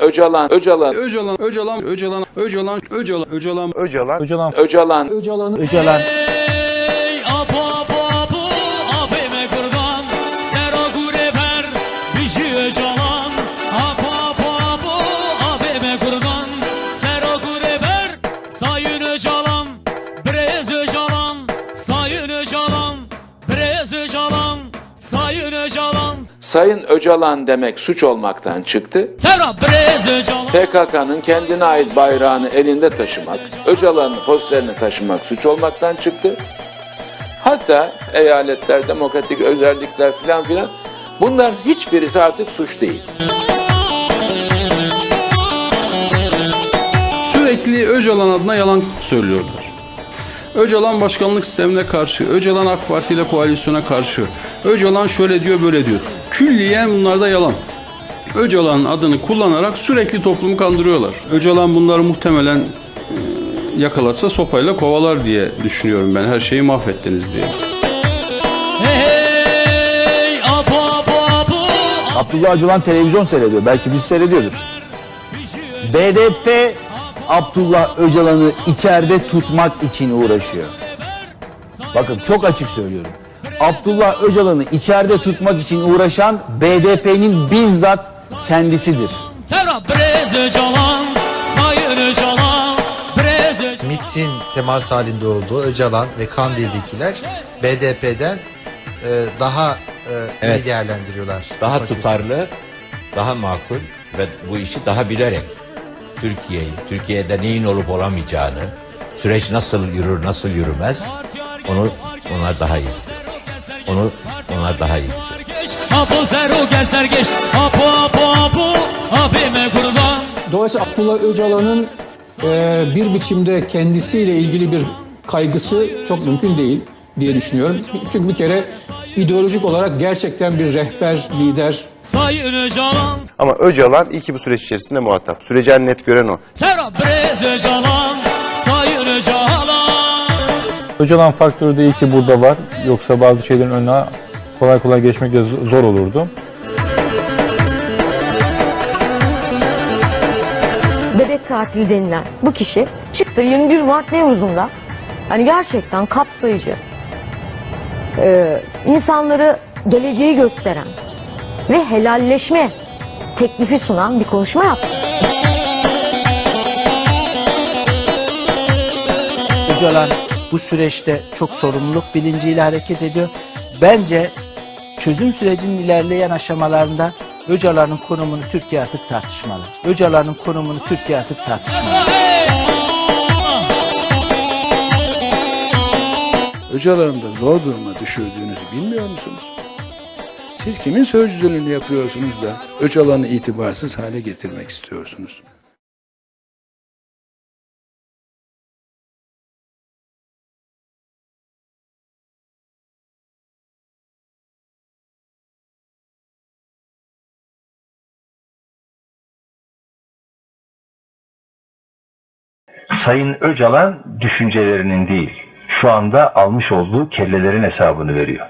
Öcalan, Öcalan, Öcalan, Öcalan, Öcalan, Öcalan, Öcalan, Öcalan, Öcalan, Öcalan, Öcalan, Öcalan, Ey apo apo apo abime kurban. Sero gure ver bizi öcalan. Apo apo apo abime kurban. Sayın öcalan. Brez öcalan sayın öcalan. Brez öcalan sayın öcalan Sayın Öcalan demek suç olmaktan çıktı. PKK'nın kendine ait bayrağını elinde taşımak, Öcalan'ın posterini taşımak suç olmaktan çıktı. Hatta eyaletler, demokratik özellikler filan filan bunların hiçbirisi artık suç değil. Sürekli Öcalan adına yalan söylüyorlar. Öcalan başkanlık sistemine karşı, Öcalan AK Parti ile koalisyona karşı, Öcalan şöyle diyor böyle diyor. Külliyen bunlarda yalan. Öcalan'ın adını kullanarak sürekli toplumu kandırıyorlar. Öcalan bunları muhtemelen e, yakalasa sopayla kovalar diye düşünüyorum ben. Her şeyi mahvettiniz diye. Hey apo apo apo Abdullah Öcalan televizyon seyrediyor. Belki biz seyrediyordur. BDP Abdullah Öcalan'ı içeride tutmak için uğraşıyor. Bakın çok açık söylüyorum. Abdullah Öcalan'ı içeride tutmak için uğraşan BDP'nin bizzat kendisidir. MİT'in temas halinde olduğu Öcalan ve Kandil'dekiler BDP'den e, daha e, iyi Evet. değerlendiriyorlar. daha tutarlı, daha makul ve bu işi daha bilerek Türkiye'yi, Türkiye'de neyin olup olamayacağını, süreç nasıl yürür, nasıl yürümez, onu onlar daha iyi. Onu onlar daha iyi. Dolayısıyla Abdullah Öcalan'ın e, bir biçimde kendisiyle ilgili bir kaygısı çok mümkün değil diye düşünüyorum. Çünkü bir kere ideolojik olarak gerçekten bir rehber, lider, Sayın öcalan Ama Öcalan iyi ki bu süreç içerisinde muhatap. Süreci en net gören o. Öcalan faktörü de iyi ki burada var. Yoksa bazı şeylerin önüne kolay kolay geçmek de zor olurdu. bebek katili denilen bu kişi çıktı 21 Mart Nevruz'unda hani gerçekten kapsayıcı e, insanları geleceği gösteren ve helalleşme teklifi sunan bir konuşma yaptı. Öcalan bu süreçte çok sorumluluk bilinciyle hareket ediyor. Bence çözüm sürecinin ilerleyen aşamalarında Öcalan'ın konumunu Türkiye artık tartışmalı. Öcalan'ın konumunu Türkiye artık tartışmalı. Öcalan'ı da zor duruma düşürdüğünüzü bilmiyor musunuz? Siz kimin sözcülüğünü yapıyorsunuz da Öcalan'ı itibarsız hale getirmek istiyorsunuz? Sayın Öcalan düşüncelerinin değil, şu anda almış olduğu kellelerin hesabını veriyor.